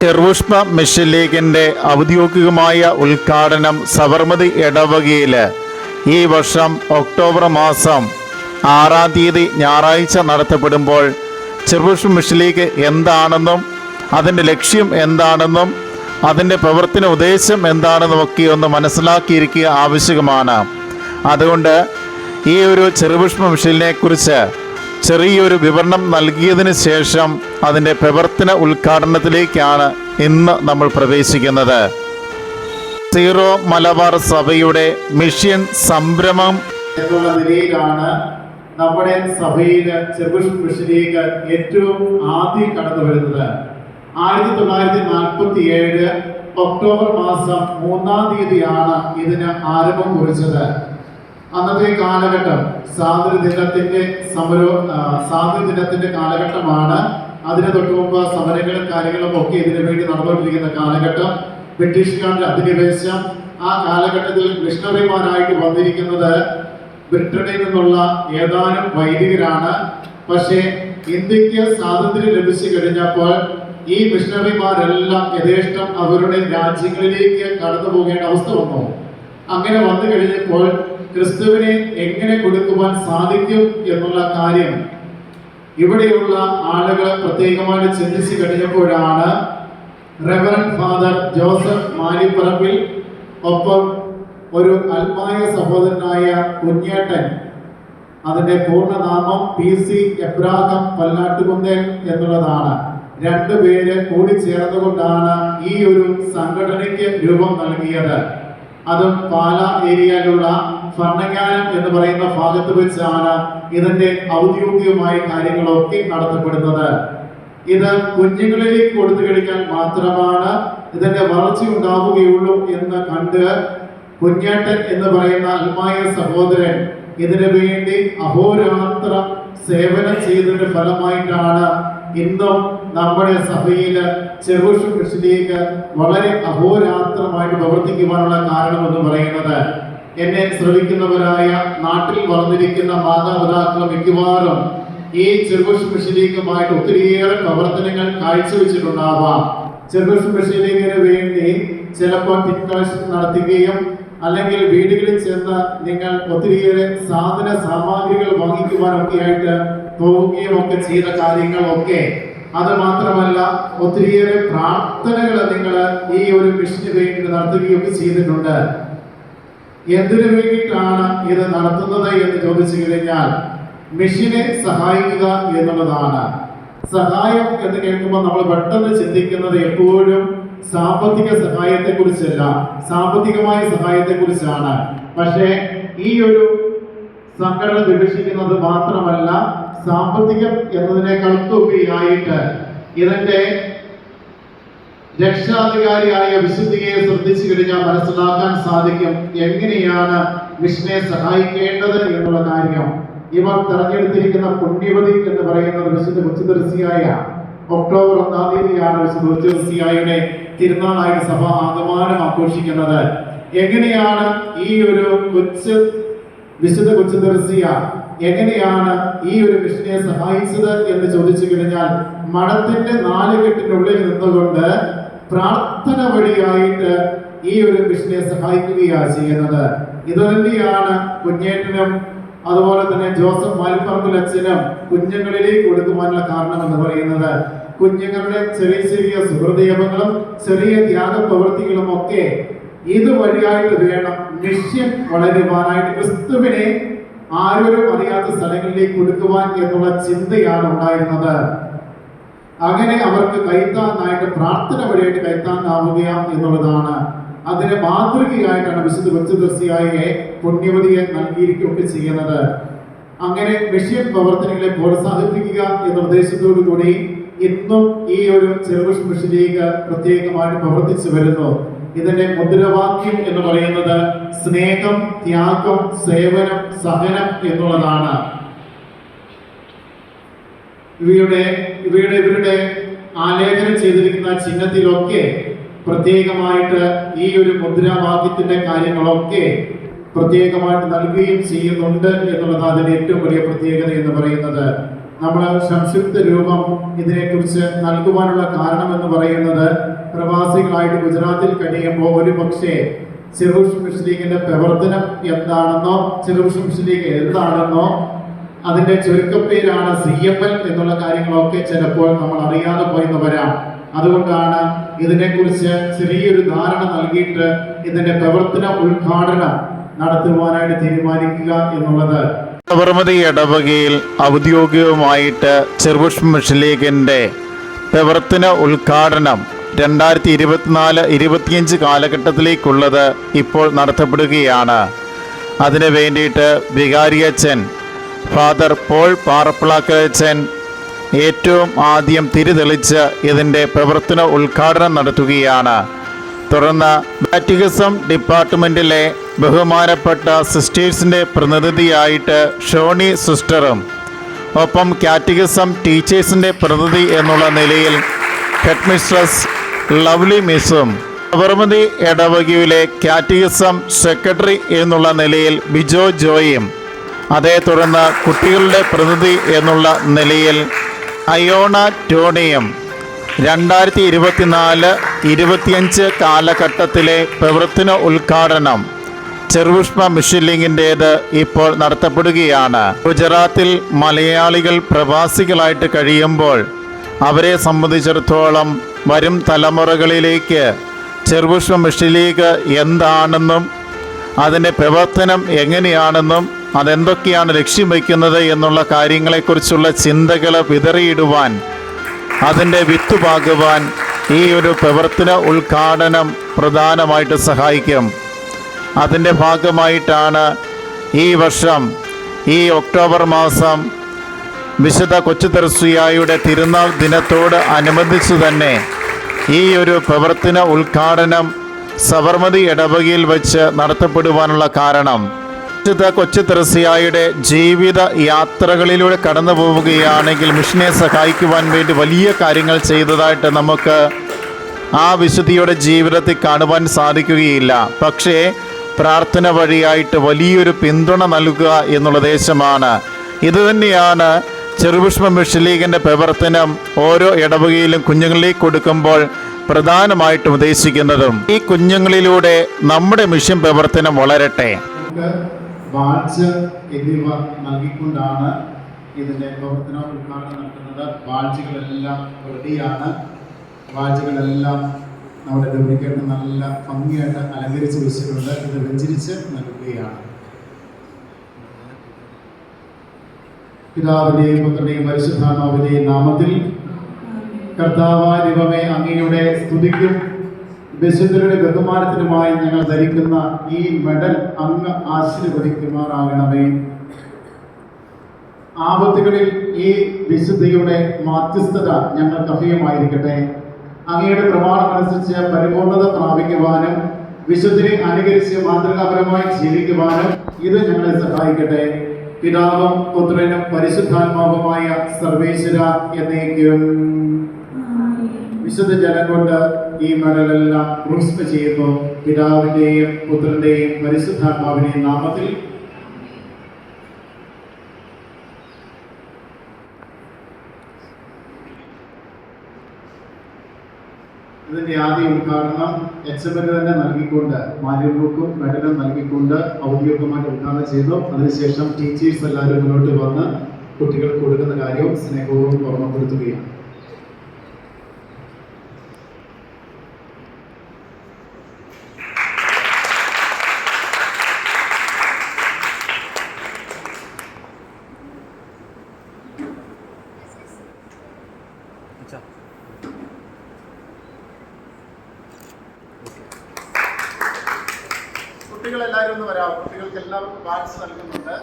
Cherupushpa mission ലീഗിന്റെ ഔദ്യോഗികമായ ഉദ്ഘാടനം സബർമതി ഇടവകയിൽ ഈ വർഷം ഒക്ടോബർ മാസം ആറാം തീയതി ഞായറാഴ്ച നടത്തപ്പെടുമ്പോൾ ചെറുപുഷ്പ മിഷൻ ലീഗ് എന്താണെന്നും അതിന്റെ ലക്ഷ്യം എന്താണെന്നും അതിന്റെ പ്രവർത്തന ഉദ്ദേശം എന്താണെന്നും ഒക്കെ ഒന്ന് മനസ്സിലാക്കിയിരിക്കുക ആവശ്യമാണ്. അതുകൊണ്ട് ഈ ഒരു ചെറുപുഷ്പ മിഷനെ കുറിച്ച് ചെറിയൊരു വിവരണം നൽകിയതിന് ശേഷം അതിന്റെ പ്രവർത്തന ഉദ്ഘാടനത്തിലേക്കാണ് ഇന്ന് നമ്മൾ പ്രവേശിക്കുന്നത്. സീറോ മലബാർ സഭയുടെ മിഷൻ സംരംഭം എന്നുള്ള നിലയിലാണ് നമ്മുടെ സഭയിലെ ചെബുഷ് മിഷനിലേക്ക് ഏറ്റവും ആദ്യം കടന്നു വരുന്നത്. ആയിരത്തി തൊള്ളായിരത്തി നാൽപ്പത്തി ഏഴ് ഒക്ടോബർ മാസം മൂന്നാം തീയതിയാണ് ഇതിന് ആരംഭം കുറിച്ചത്. അന്നത്തെ കാലഘട്ടം സ്വാതന്ത്ര്യ ദിനത്തിന്റെ സമരോ സ്വാതന്ത്ര്യ ദിനത്തിന്റെ കാലഘട്ടമാണ്. അതിനെ തൊട്ട് മുമ്പ് സമരങ്ങളും കാര്യങ്ങളും ഒക്കെ ഇതിനു വേണ്ടി നടന്നുകൊണ്ടിരിക്കുന്ന കാലഘട്ടം. ബ്രിട്ടീഷുകാരുടെ അധിനിവേശം. ആ കാലഘട്ടത്തിൽ മിഷണറിമാരായിട്ട് വന്നിരിക്കുന്നത് ബ്രിട്ടനിൽ നിന്നുള്ള ഏതാനും വൈദികരാണ്. പക്ഷേ ഇന്ത്യയ്ക്ക് സ്വാതന്ത്ര്യം ലഭിച്ചു കഴിഞ്ഞപ്പോൾ ഈ മിഷണറിമാരെല്ലാം യഥേഷ്ടം അവരുടെ രാജ്യങ്ങളിലേക്ക് കടന്നു പോകേണ്ട അവസ്ഥ വന്നു. അങ്ങനെ വന്നു കഴിഞ്ഞപ്പോൾ ക്രിസ്തുവിനെ എങ്ങനെ കൊടുക്കുവാൻ സാധിക്കും എന്നുള്ള കാര്യം ഇവിടെയുള്ള ആളുകൾ പ്രത്യേകമായിട്ട് ചിന്തിച്ചു കഴിഞ്ഞപ്പോഴാണ് റെവറൻ ഫാദർ ജോസഫ് മാലിപ്പറമ്പിൽ ഒപ്പം ഒരു അൽമായ സഹോദരനായ കുഞ്ഞേട്ടൻ അതിന്റെ പൂർണനാമം പി സി എബ്രാഹം പല്ലാട്ടുകുന്നേൽ എന്നുള്ളതാണ്. രണ്ടുപേര് കൂടി ചേർന്നുകൊണ്ടാണ് ഈ ഒരു സംഘടനയ്ക്ക് രൂപം നൽകിയത്. അതും പാല ഏരിയയിലുള്ള ഭരണങ്ങാനം എന്ന് പറയുന്ന ഭാഗത്ത് വെച്ചാണ് ഇതിന്റെ ഔദ്യോഗികമായ കാര്യങ്ങളൊക്കെ നടത്തപ്പെടുന്നത്. ഇത് കുഞ്ഞുങ്ങളിലേക്ക് കൊടുത്തു കഴിഞ്ഞാൽ മാത്രമാണ് ഇതിന്റെ വളർച്ച ഉണ്ടാവുകയുള്ളൂ എന്ന് കണ്ട് കുഞ്ഞേട്ടൻ എന്ന് പറയുന്ന അൽമായ സഹോദരൻ ഇതിനു വേണ്ടി അഹോരാത്ര സേവനം ചെയ്തതിന്റെ ഫലമായിട്ടാണ് ഇന്നും നമ്മുടെ സഭയിൽ ചെറുഷു കൃഷിയിലേക്ക് വളരെ അഹോരാത്രമായിട്ട് പ്രവർത്തിക്കുവാനുള്ള കാരണം എന്ന് പറയുന്നത്. എന്നെ ശ്രമിക്കുന്നവരായ നാട്ടിൽ വളർന്നിരിക്കുന്ന മാതാപിതാക്കൾ മിക്കവാറും ഈ ചെറുപുഷ് കൃഷിയിലേക്കുമായിട്ട് ഒത്തിരിയേറെ പ്രവർത്തനങ്ങൾ കാഴ്ചവെച്ചിട്ടുണ്ടാവാം. ചെറുപുഷ് കൃഷിയിലേക്കിന് വേണ്ടി ചിലപ്പോൾ പിൻകാശ് നടത്തുകയും അല്ലെങ്കിൽ വീടുകളിൽ ചെന്ന് നിങ്ങൾ ഒത്തിരിയേറെ സാധന സാമഗ്രികൾ വാങ്ങിക്കുവാനൊക്കെ ആയിട്ട് പോവുകയും ഒക്കെ ചെയ്ത കാര്യങ്ങളൊക്കെ. അത് മാത്രമല്ല ഒത്തിരിയേറെ പ്രാർത്ഥനകൾ നിങ്ങൾ ഈ ഒരു മിഷന് വേണ്ടി നടത്തുകയൊക്കെ ചെയ്തിട്ടുണ്ട്. എന്തിനു വേണ്ടിയിട്ടാണ് ഇത് നടത്തുന്നത് എന്ന് ചോദിച്ചു കഴിഞ്ഞാൽ മെഷീനെ സഹായിക്കുക എന്നുള്ളതാണ്. സഹായം എന്ന് കേൾക്കുമ്പോൾ നമ്മൾ പെട്ടെന്ന് ചിന്തിക്കുന്നത് എപ്പോഴും സാമ്പത്തിക സഹായത്തെ കുറിച്ചല്ല സാമ്പത്തികമായ സഹായത്തെ കുറിച്ചാണ് പക്ഷേ ഈ ഒരു സംഘടന വിഭജിക്കുന്നത് മാത്രമല്ല സാമ്പത്തികം എന്നതിനേക്കാൾ ഉപരിയായിട്ട് ഇതിന്റെ രക്ഷാധികാരിയായ വിശുദ്ധിയെ ശ്രദ്ധിച്ചു കഴിഞ്ഞാൽ മനസ്സിലാക്കാൻ സാധിക്കും എങ്ങനെയാണ് മിഷനെ സഹായിക്കേണ്ടത് എന്നുള്ള കാര്യം. ഇവർ തെരഞ്ഞെടുത്തിരിക്കുന്ന പുണ്യവതി എന്ന് പറയുന്നത് വിശുദ്ധ കൊച്ചുദർശിയായ ഒക്ടോബർ ഒന്നാം തീയതിയാണ് വിശുദ്ധ കൊച്ചുദർശിയായുടെ തിരുനാളായിട്ട് സഭ ആഗമാനം ആഘോഷിക്കുന്നത്. എങ്ങനെയാണ് ഈ ഒരു കൊച്ചു വിശുദ്ധ കൊച്ചുദർശിയ എങ്ങനെയാണ് ഈ ഒരു മിഷനെ സഹായിച്ചത് എന്ന് ചോദിച്ചു കഴിഞ്ഞാൽ മഠത്തിന്റെ നാലുകെട്ടിനുള്ളിൽ നിന്നുകൊണ്ട് പ്രാർത്ഥന വഴിയായിട്ട് ഈ ഒരു മിഷനെ സഹായിക്കുകയാണ് ചെയ്യുന്നത്. ഇത് തന്നെയാണ് കുഞ്ഞേട്ടനും അതുപോലെ തന്നെ ജോസഫ് മാലിപ്പറമ്പിൽ അച്ഛനും കുഞ്ഞുങ്ങളിലേക്ക് കൊടുക്കുവാനുള്ള കാരണം എന്ന് പറയുന്നത്. കുഞ്ഞുങ്ങളുടെ ചെറിയ ചെറിയ സുഹൃദയങ്ങളും ചെറിയ ത്യാഗ പ്രവൃത്തികളും ഒക്കെ ഇത് വഴിയായിട്ട് വേണം ലക്ഷ്യം വളരുവാനായിട്ട് ക്രിസ്തുവിനെ ആരോരും അറിയാത്ത സ്ഥലങ്ങളിലേക്ക് കൊടുക്കുവാൻ എന്നുള്ള ചിന്തയാണ് ഉണ്ടായിരുന്നത്. അങ്ങനെ അവർക്ക് കൈത്താങ്ങായിട്ട് പ്രാർത്ഥന വഴിയായിട്ട് കൈത്താങ്ങാവുക എന്നുള്ളതാണ്. അതിന് മാതൃകയായിട്ടാണ് വിശുദ്ധ കൊച്ചുദർശിയായ പുണ്യവതിയെ നൽകിയിരിക്കുകയൊക്കെ ചെയ്യുന്നത്. അങ്ങനെ മിഷ്യൻ പ്രവർത്തനങ്ങളെ പ്രോത്സാഹിപ്പിക്കുക എന്ന ഉദ്ദേശത്തോടു കൂടി ഇന്നും ഈ ഒരു ചെറുപുഷ് ലീഗ് പ്രത്യേകമായിട്ട് പ്രവർത്തിച്ചു വരുന്നു. ഇതിന്റെ മുദ്രവാക്യം എന്ന് പറയുന്നത് സ്നേഹം ത്യാഗം സേവനം സഹനം എന്നുള്ളതാണ്. ഇവയുടെ ഇവയുടെ ഇവരുടെ ആലേഖനം ചെയ്തിരിക്കുന്ന ചിഹ്നത്തിലൊക്കെ പ്രത്യേകമായിട്ട് ഈ ഒരു മുദ്രാവാക്യത്തിന്റെ കാര്യങ്ങളൊക്കെ പ്രത്യേകമായിട്ട് നൽകുകയും ചെയ്യുന്നുണ്ട് എന്നുള്ളത് അതിന്റെ ഏറ്റവും വലിയ പ്രത്യേകത എന്ന് പറയുന്നത്. നമ്മൾ സംക്ഷിപ്ത രൂപം ഇതിനെക്കുറിച്ച് നൽകുവാനുള്ള കാരണം എന്ന് പറയുന്നത് പ്രവാസികളായിട്ട് ഗുജറാത്തിൽ കഴിയുമ്പോൾ ഒരു പക്ഷേ ചെറുഷ് മുസ്ലിം ലീഗിന്റെ പ്രവർത്തനം എന്താണെന്നോ ചെറുഷ് മുസ്ലിം ലീഗ് എന്താണെന്നോ അതിന്റെ ചുരുക്കപ്പേരാണ് സി എം എൽ എന്നുള്ള കാര്യങ്ങളൊക്കെ ചിലപ്പോൾ നമ്മൾ അറിയാതെ പോയെന്ന് വരാം. അതുകൊണ്ടാണ് ഇതിനെക്കുറിച്ച് ചെറിയൊരു ധാരണ നൽകിയിട്ട് ഇതിന്റെ പ്രവർത്തന ഉദ്ഘാടനം നടത്തുവാനായിട്ട് തീരുമാനിക്കുക എന്നുള്ളത്. സബർമതി ഇടവകയിൽ ഔദ്യോഗികമായിട്ട് ചെറുപുഷ്പ ലീഗിന്റെ പ്രവർത്തന ഉദ്ഘാടനം രണ്ടായിരത്തി ഇരുപത്തിനാല് ഇരുപത്തിയഞ്ച് കാലഘട്ടത്തിലേക്കുള്ളത് ഇപ്പോൾ നടത്തപ്പെടുകയാണ്. അതിനു വേണ്ടിയിട്ട് വികാരിയച്ഛൻ ഫാദർ പോൾ പാറപ്പിളാക്കച്ചൻ ഏറ്റവും ആദ്യം തിരിതെളിച്ച് ഇതിന്റെ പ്രവർത്തന ഉദ്ഘാടനം നടത്തുകയാണ്. തുടർന്ന് ബാറ്റിഗസം ഡിപ്പാർട്ട്മെന്റിലെ ബഹുമാനപ്പെട്ട സിസ്റ്റേഴ്സിന്റെ പ്രതിനിധിയായിട്ട് ഷോണി സിസ്റ്ററും ഒപ്പം കാറ്റിഗസം ടീച്ചേഴ്സിന്റെ പ്രതിനിധി എന്നുള്ള നിലയിൽ ഹെഡ് മിസ്ട്രസ് ലവ്ലി മിസ്സും സബർമതി ഇടവകയിലെ കാറ്റിഗസം സെക്രട്ടറി എന്നുള്ള നിലയിൽ ബിജോ ജോയും അതേ തുടർന്ന് കുട്ടികളുടെ പ്രതിനിധി എന്നുള്ള നിലയിൽ അയോണ ടോണിയം രണ്ടായിരത്തി ഇരുപത്തിനാല് ഇരുപത്തിയഞ്ച് കാലഘട്ടത്തിലെ പ്രവർത്തന ഉദ്ഘാടനം ചെറുപുഷ്പ മിഷലിംഗിന്റേത് ഇപ്പോൾ നടത്തപ്പെടുകയാണ്. ഗുജറാത്തിൽ മലയാളികൾ പ്രവാസികളായിട്ട് കഴിയുമ്പോൾ അവരെ സംബന്ധിച്ചിടത്തോളം വരും തലമുറകളിലേക്ക് ചെറുപുഷ്പ മിഷലീഗ് എന്താണെന്നും അതിന്റെ പ്രവർത്തനം എങ്ങനെയാണെന്നും അതെന്തൊക്കെയാണ് ലക്ഷ്യം വയ്ക്കുന്നത് എന്നുള്ള കാര്യങ്ങളെക്കുറിച്ചുള്ള ചിന്തകൾ വിതറിയിടുവാൻ അതിന്റെ വിത്ത് പാകുവാൻ ഈ ഒരു പ്രവർത്തന ഉദ്ഘാടനം പ്രധാനമായിട്ട് സഹായിക്കും. അതിന്റെ ഭാഗമായിട്ടാണ് ഈ വർഷം ഈ ഒക്ടോബർ മാസം വിശുദ്ധ കൊച്ചു തിരുനാൾ ദിനത്തോട് അനുബന്ധിച്ച് തന്നെ ഈ ഒരു പ്രവർത്തന ഉദ്ഘാടനം സബർമതി ഇടവകയിൽ വച്ച് നടത്തപ്പെടുവാനുള്ള കാരണം. വിശുദ്ധ കൊച്ചു തെറസിയായുടെ ജീവിത യാത്രകളിലൂടെ കടന്നു പോവുകയാണെങ്കിൽ മിഷനെ സഹായിക്കുവാൻ വേണ്ടി വലിയ കാര്യങ്ങൾ ചെയ്തതായിട്ട് നമുക്ക് ആ വിശുദ്ധിയുടെ ജീവിതത്തിൽ കാണുവാൻ സാധിക്കുകയില്ല. പക്ഷേ പ്രാർത്ഥന വഴിയായിട്ട് വലിയൊരു പിന്തുണ നൽകുക എന്നുള്ള ദേശമാണ്. ഇതുതന്നെയാണ് ചെറുപുഷ്പ മിഷൻ ലീഗിന്റെ പ്രവർത്തനം ഓരോ ഇടവകയിലും കുഞ്ഞുങ്ങളിലേക്ക് കൊടുക്കുമ്പോൾ പ്രധാനമായിട്ടും ഉദ്ദേശിക്കുന്നതും. ഈ കുഞ്ഞുങ്ങളിലൂടെ നമ്മുടെ മിഷൻ പ്രവർത്തനം വളരട്ടെ. വാച്ച് എന്നിവ നൽകിക്കൊണ്ടാണ് ഇതിന്റെ പ്രവർത്തന ഉദ്ഘാടനം നടത്തുന്നത് വാച്ചുകളെല്ലാം റെഡിയാണ്. വാച്ചുകളെല്ലാം നമ്മുടെ ഡ്യൂപ്ലിക്കേറ്റ് നല്ല ഭംഗിയായിട്ട് അലങ്കരിച്ച് വെച്ചിട്ടുണ്ട് ഇത് വെഞ്ചരിച്ച് നൽകുകയാണ്. പിതാവിന്റെയും പുത്രനെയും പരിശുദ്ധാത്മാവിന്റെയും നാമത്തിൽ കർത്താവായ ദൈവമേ അങ്ങയുടെ സ്തുതിക്കും വിശുദ്ധരുടെ ബഹുമാനത്തിനുമായി ഞങ്ങൾ ധരിക്കുന്ന ഈ മെഡൽ അങ്ങ് ആശീർവദിക്കുമാറാകണമേ. ആപത്തുകളിൽ ഈ വിശുദ്ധിയുടെ മാധ്യസ്ഥത ഞങ്ങൾ അഭയമായിരിക്കട്ടെ. അങ്ങയുടെ പ്രമാണം അനുസരിച്ച് പരിപൂർണത പ്രാപിക്കുവാനും വിശുദ്ധിനെ അനുകരിച്ച് മാതൃകാപരമായി ജീവിക്കുവാനും ഇത് ഞങ്ങളെ സഹായിക്കട്ടെ. പിതാവും പുത്രനും പരിശുദ്ധാത്മാവുമായ സർവേശ്വര എന്നേക്കും. വിശുദ്ധ ജനം കൊണ്ട് ഈ മകളെല്ലാം ക്രൂസ്പ ചെയ്യുന്നു. പിതാവിന്റെയും പുത്രന്റെയും പരിശുദ്ധാത്മാവിന്റെയും നാമത്തിൽ. ഇതിന്റെ ആദ്യ ഉദ്ഘാടനം എച്ച് എം തന്നെ നൽകിക്കൊണ്ട് മാലിന്യക്കും മെഡലും നൽകിക്കൊണ്ട് ഔദ്യോഗികമായിട്ട് ഉദ്ഘാടനം ചെയ്തു. അതിനുശേഷം ടീച്ചേഴ്സ് എല്ലാവരും മുന്നോട്ട് വന്ന് കുട്ടികൾക്ക് കൊടുക്കുന്ന കാര്യവും സ്നേഹവും ഓർമ്മപ്പെടുത്തുകയാണ്. കുട്ടികളെല്ലാവരും ഒന്ന് വരാം കുട്ടികൾക്ക് എല്ലാവർക്കും ബാഡ്സ് നൽകുന്നുണ്ട്.